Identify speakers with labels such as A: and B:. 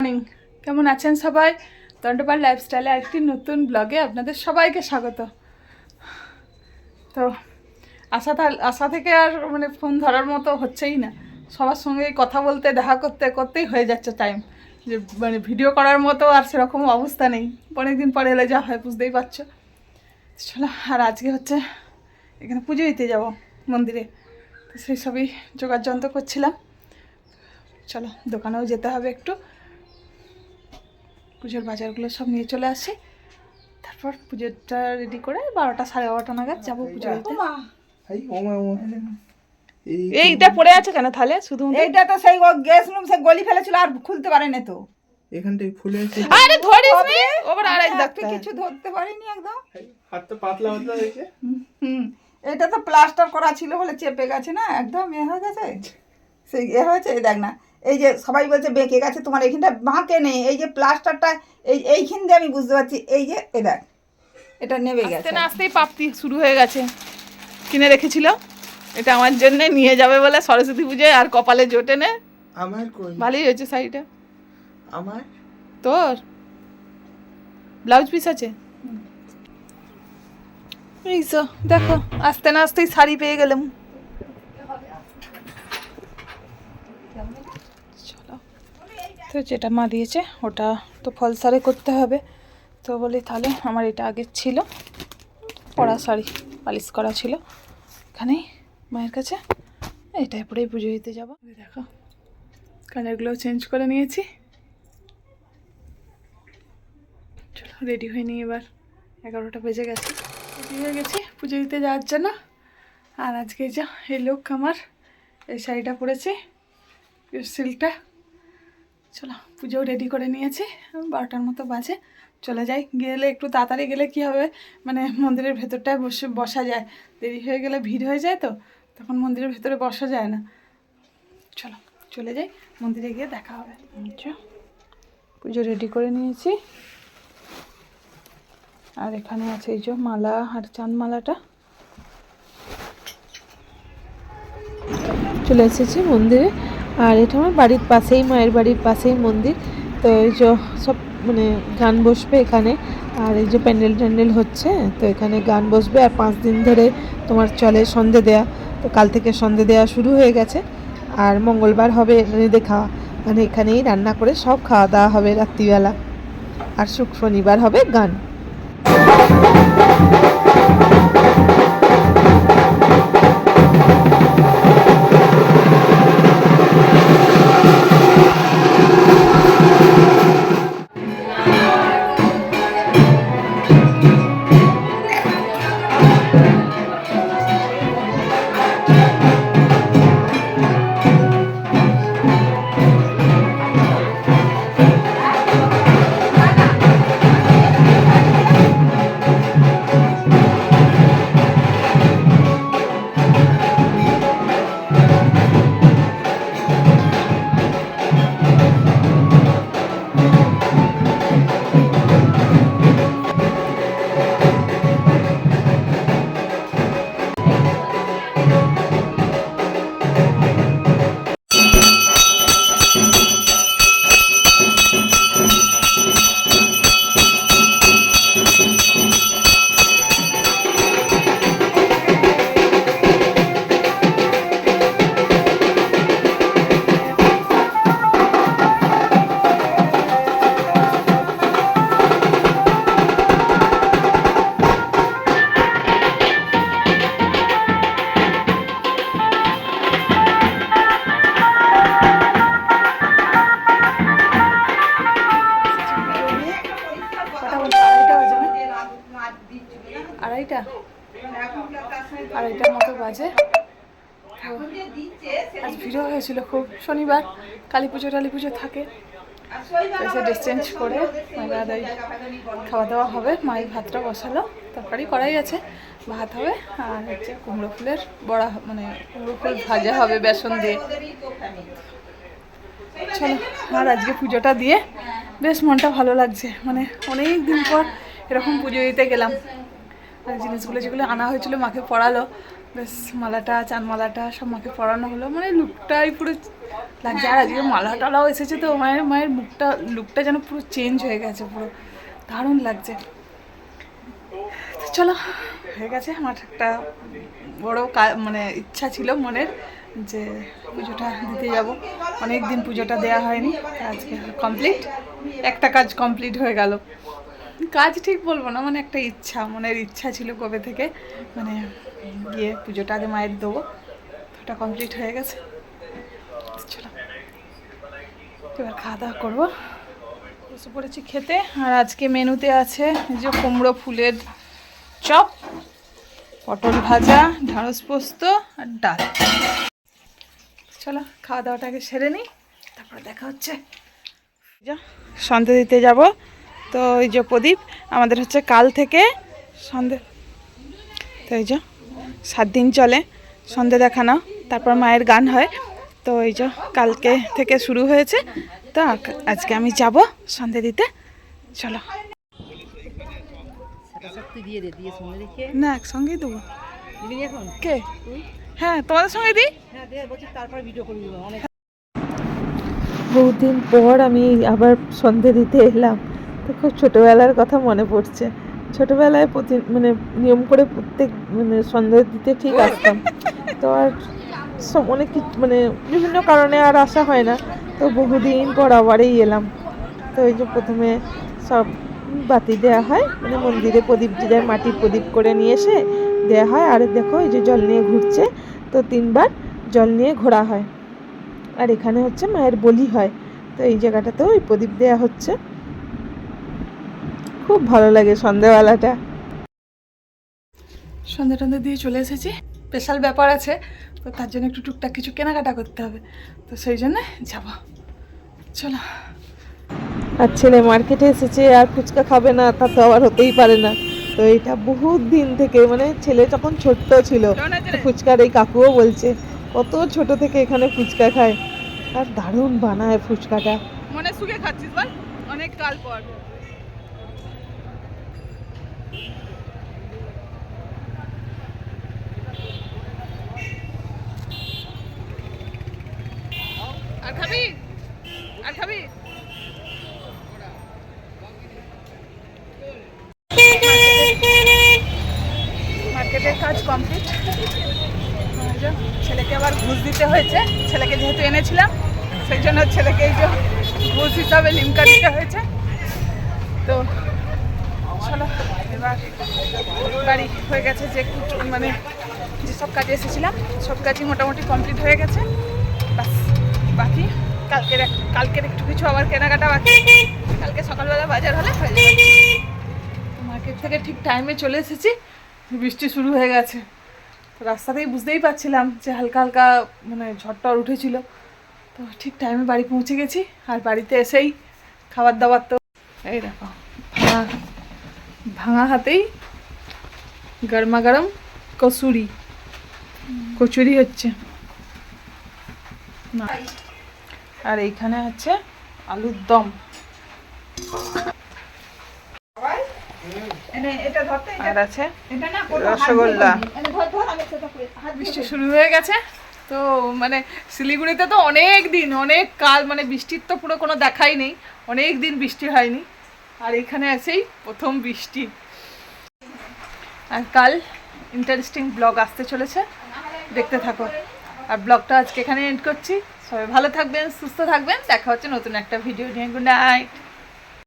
A: Morning কেমন আছেন সবাই? দণ্ডপাল লাইফস্টাইলে আরেকটি নতুন ব্লগে আপনাদের সবাইকে স্বাগত। তো, আশা আশা থেকে আর মানে ফোন ধরার মতো হচ্ছেই না। সবার সঙ্গে কথা বলতে, দেখা করতে, করতেই হয়ে যাচ্ছে টাইম যে মানে ভিডিও করার মতো আর সেরকম অবস্থা নেই। অনেকদিন পরে এলে যা হয়, বুঝতেই পারছ। চলো, আর আজকে হচ্ছে এখানে পুজো দিতে যাব মন্দিরে। তো সেই সবই জোগাড় যন্ত্র করছিলাম। চলো, দোকানেও যেতে হবে একটু। পুজোর বাজারগুলো সব নিয়ে চলে আসি। তারপর পুজোটা রেডি করে বারোটা সাড়ে বারোটা নাগাদ যাব পুজো দিতে। এইটা পড়ে আছে কেন তাহলে? শুধু
B: এইটা তো সেই গ্যাস রুম সে গলি ফেলেছিল আর খুলতে পারেনি তো।
C: এখানটায় ফুলে আছে।
A: আরে ধরিস নি! ওবার আরেক
B: হাতে
A: ডাক্তার
B: কিছু ধরতে পারিনি একদম।
C: হাতটা পাতলা পাতলা হয়েছে।
B: হুম। এটা তো প্লাস্টার করা ছিল বলে চেপে গেছে না? একদম এ হয়ে গেছে? সেই এ হয়েছে? এই দেখ না। এই যে সবাই বলছে বেঁকে গেছে তোমার এইখানটা বাঁকে নেই? এই যে প্লাস্টারটা এই এইখান দিয়ে আমি বুঝতে পারছি এই যে এ দেখ এটা নেবে গেছে।
A: না আসতেই পাপ্তি শুরু হয়ে গেছে। কিনে রেখেছিল। এটা আমার জন্য নিয়ে যাবে বলে সরস্বতী পুজোয় আর কপালে জোটে নে
C: আমার কই?
A: ভালোই হয়েছে শাড়িটা।
C: আমার?
A: তোর? ব্লাউজ পিস আছে? এই তো দেখো আস্তে না আসতেই শাড়ি পেয়ে গেলাম। তো যেটা মা দিয়েছে, ওটা তো ফল সারে করতে হবে। তো বলি তাহলে আমার এটা আগের ছিল পরা শাড়ি, পালিশ করা ছিল। এখানেই মায়ের কাছে, এটাই পরেই পুজো দিতে যাব। দেখো কালারগুলো চেঞ্জ করে নিয়েছি। চলো, রেডি হয়ে নিই এবার। এগারোটা বেজে গেছে। রেডি হয়ে গেছি, পুজো দিতে যাওয়ার জন্য। আর আজকে যা, এই লোক আমার, এই শাড়িটা পরেছি সিল্কটা। চলো, পুজোও রেডি করে নিয়েছি, বারোটার মতো বাজে। চলে যাই, গেলে একটু তাড়াতাড়ি গেলে কি হবে? মানে মন্দিরের ভেতরটায় বসে বসা যায়। দেরি হয়ে গেলে ভিড় হয়ে যায় তো, তখন মন্দিরের ভেতরে বসা যায় না। চলো, চলে যাই, মন্দিরে গিয়ে দেখা হবে। পুজো রেডি করে নিয়েছি। আর এখানে আছে এই যে মালা আর চাঁদ মালাটা চলে এসেছি মন্দিরে। আর এটা আমার বাড়ির পাশেই, মায়ের বাড়ির পাশেই মন্দির। তো এই যে সব মানে গান বসবে এখানে, আর এই যে প্যান্ডেল ট্যান্ডেল হচ্ছে, তো এখানে গান বসবে। আর পাঁচ দিন ধরে তোমার চলে সন্ধে দেয়া, তো কাল থেকে সন্ধে দেওয়া শুরু হয়ে গেছে। আর মঙ্গলবার হবে এনে খাওয়া মানে এখানেই রান্না করে সব খাওয়া দাওয়া হবে রাত্রিবেলা। আর শুক শনিবার হবে গান। Thank you. আড়াইটা আড়াইটার মতো বাজে। আজ ভিড়ও হয়েছিল খুব। শনিবার কালী পুজো টালী পুজো থাকে। এসে ড্রেস চেঞ্জ করে আদায় খাওয়া দাওয়া হবে। মায়ের ভাতটা বসালো। তরকারি করাই আছে। ভাত হবে আর হচ্ছে কুমড়ো ফুলের বড়া মানে কুমড়ো ফুল ভাজা হবে বেসন দিয়ে। চলো, আর আজকে পুজোটা দিয়ে বেশ মনটা ভালো লাগছে। মানে অনেক দিন পর এরকম পুজো দিতে গেলাম। আর জিনিসগুলো যেগুলো আনা হয়েছিল মাকে পড়ালো, বেশ মালাটা চানমালাটা সব মাকে পরানো হলো। মানে লুকটাই পুরো লাগছে। আর আজকে মালা টালাও এসেছে তো, মায়ের মায়ের মুখটা, লুকটা যেন পুরো চেঞ্জ হয়ে গেছে পুরো। দারুণ লাগছে। চলো, হয়ে গেছে আমার একটা বড় মানে ইচ্ছা ছিল মনের যে পুজোটা দিতে যাব। অনেক দিন পুজোটা দেওয়া হয়নি আজকে কমপ্লিট একটা কাজ কমপ্লিট হয়ে গেল। কাজ ঠিক বলব না মানে একটা ইচ্ছা, মনের ইচ্ছা ছিল কবে থেকে মানে গিয়ে পুজোটা আগে মায়ের দেবো ওটা কমপ্লিট হয়ে গেছে। এবার খাওয়া দাওয়া করব। বসে পড়েছি খেতে, আর আজকে মেনুতে আছে যে কুমড়ো ফুলের চপ, পটল ভাজা ঢ্যাঁড়স পোস্ত, আর ডাল। চলো, খাওয়া দাওয়াটাকে সেরে নিই, তারপরে দেখা হচ্ছে। যা দিতে যাব। তো এই যে প্রদীপ, আমাদের হচ্ছে কাল থেকে সন্ধে, তো এই যে সাত দিন চলে, সন্ধে দেখানো তারপর মায়ের গান হয়, তো এই যে কালকে থেকে শুরু হয়েছে, তো আজকে আমি যাব সন্ধে দিতে, চলো। না, একসঙ্গেই দেবো। কে? হ্যাঁ তোমাদের সঙ্গে দিই?
D: বহুদিন পর আমি আবার সন্ধে দিতে এলাম। তো খুব ছোটোবেলার কথা মনে পড়ছে। ছোটোবেলায় প্রতি মানে নিয়ম করে প্রত্যেক মানে সন্ধে দিতে ঠিক আসতাম। তো আর সব অনেক মানে বিভিন্ন কারণে আর আসা হয় না। তো বহুদিন পর আবারই এলাম। তো এই যে প্রথমে সব বাতি দেওয়া হয় মানে মন্দিরে প্রদীপ যে যায় মাটির প্রদীপ করে নিয়ে এসে দেওয়া হয়। আর দেখো এই যে জল নিয়ে ঘুরছে, তো তিনবার জল নিয়ে ঘোরা হয়। আর এখানে হচ্ছে মায়ের বলি হয়। তো এই জায়গাটাতেও ওই প্রদীপ দেওয়া হচ্ছে। খুব ভালো লাগে সন্ধেবেলাটা
A: সন্ধে টন্ধে দিয়ে চলে এসেছি। স্পেশাল ব্যাপার আছে তো তার জন্য একটু টুকটাক কিছু কেনাকাটা করতে হবে। তো সেই জন্য যাব। চলো।
D: আর ছেলে মার্কেটে এসেছে আর ফুচকা খাবে না তা তো আবার হতেই পারে না। তো এটা বহুত দিন থেকে মানে ছেলে যখন ছোট্ট ছিল ফুচকার এই কাকুও বলছে কত ছোট থেকে এখানে ফুচকা খায়। আর দারুণ বানায় ফুচকাটা।
A: মনে সুখে খাচ্ছিস বল অনেক কাল পর আর খাবি আর খাবি মার্কেটের কাজ কমপ্লিট ছেলেকে আবার ঘুষ দিতে হয়েছে। ছেলেকে যেহেতু এনেছিলাম, সেই জন্য ছেলেকে এই যে ঘুষ হিসাবে লিমকা দিতে হয়েছে। তো, চলো, এবার বাড়ি হয়ে গেছে যে মানে যেসব কাজে এসেছিলাম, সব কাজই মোটামুটি কমপ্লিট হয়ে গেছে। বাস, বাকি কালকের কালকের একটু কিছু আবার কেনাকাটা বাকি। কালকে সকালবেলা বাজার হলে হয়ে যাবে। মার্কেট থেকে ঠিক টাইমে চলে এসেছি। বৃষ্টি শুরু হয়ে গেছে। রাস্তাতেই বুঝতেই পারছিলাম যে হালকা হালকা মানে ঝড়টর উঠেছিল। তো ঠিক টাইমে বাড়ি পৌঁছে গেছি আর বাড়িতে এসেই খাবার দাবার তো এই দেখো, ভাঙা ভাঙা হাতেই গরমা গরম কচুরি। কচুরি হচ্ছে। আর এইখানে হচ্ছে আলুর দম। আর আছে? রসগোল্লা। বৃষ্টি শুরু হয়ে গেছে। তো মানে শিলিগুড়িতে তো অনেক দিন অনেক কাল মানে বৃষ্টির তো পুরো কোনো দেখাই নেই। অনেক দিন বৃষ্টি হয়নি। আর এখানে এসেই প্রথম বৃষ্টি। আর কাল ইন্টারেস্টিং ব্লগ আসতে চলেছে। দেখতে থাকো। আর ব্লগটা আজকে এখানে এন্ড করছি। সবাই ভালো থাকবেন সুস্থ থাকবেন। দেখা হচ্ছে নতুন একটা ভিডিও নিয়ে। Good night